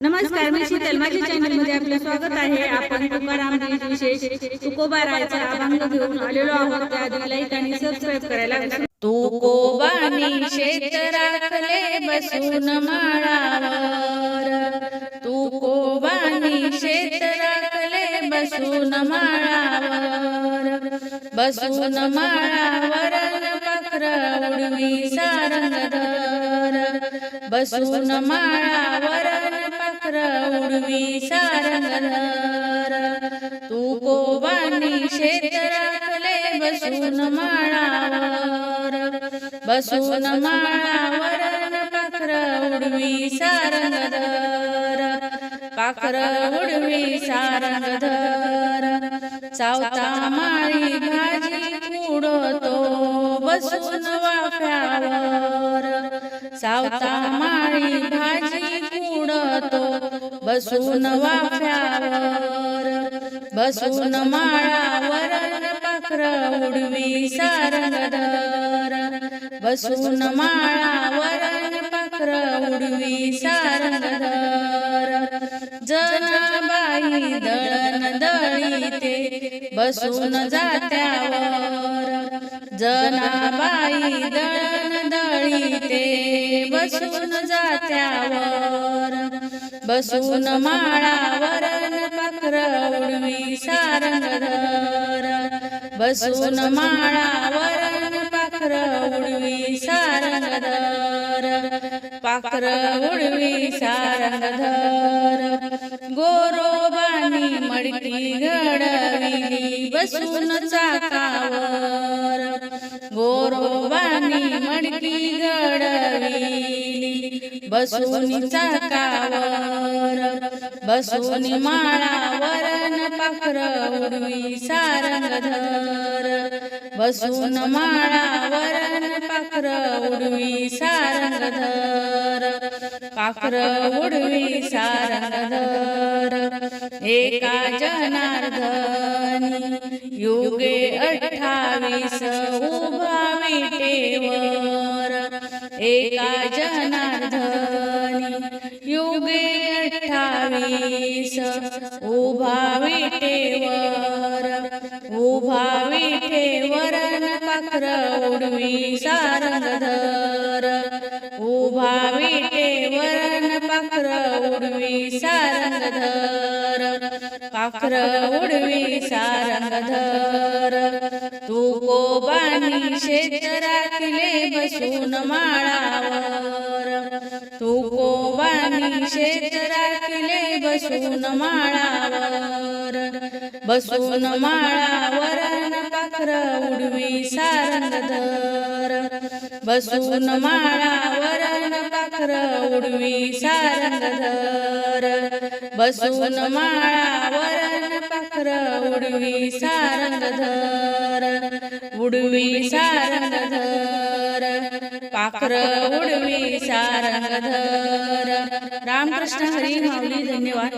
नमस्कार मी शीतल माझ्या चॅनलमध्ये आपलं स्वागत आहे. आपण तुकाराम बीज विशेष तुकोबा रायचा अभंग घेऊन आलेलो आहोत. त्याआधी लाईक आणि सबस्क्राईब करायला विसरू तुकोबानी शेत राखले बसून माळावर. तुकोबानी शेत राखले बसून माळावर. बसून माळावर पाखर उडवी सारंगधर बसून माळावर पाखर उडवी सारंगधर तू कोबानी शेत राखले बसून माळावर. बसून माळावर पाखर उडवी सारंगधर. पाखर उडवी सारंगधर. चावता माळी भाजी उडतो बसून वाफ्यावर. सावता माळी भाजी उडतो बसून वाफ्यावर बसून माळावर पाखर उडवी सारंगधर बसून माळावर पाखर उडवी सारंगधर जनाबाई दळण दळीते बसून जात्यावर. जनाबाई दळण दळीते बसून जात्यावर. बसून माळावर पाखर उडवी सारंगधर. बसून माळावर पाखर उडवी सारंगधर. पाखर उडवी सारंगधर. गोरोबानी मडकी घडविली. बसून चाकावर गोरोबानी मडकी घडविली बसून चाकावर बसून माळावर पाखर उडवी सारंगधर बसून माळावर पाखर उडवी सारंगधर पाखर उडवी सारंगधर एका जनार्दनी युगे अठ्ठावीस उभा विटेवर एका जनार्दनी युगे अठ्ठावीस उभा विटेवर उभा विटेवर पाखर उडवी सारंगधर उभा विटेवर सारंगधर पाखर उडवी सारंगधर. तू कोबानी क्षेत्रातले बसून माळावर. तू कोबानी क्षेत्रातले बसून माळावर. बसून माळावर पाखर उडवी सारंगधर. बसून माळावर चक्र उडवी सारंगधर बसून माळावर पाखर उडवी सारंगधर उडवी सारंगधर पाखर उडवी सारंगधर रामकृष्ण हरी माऊली धन्यवाद.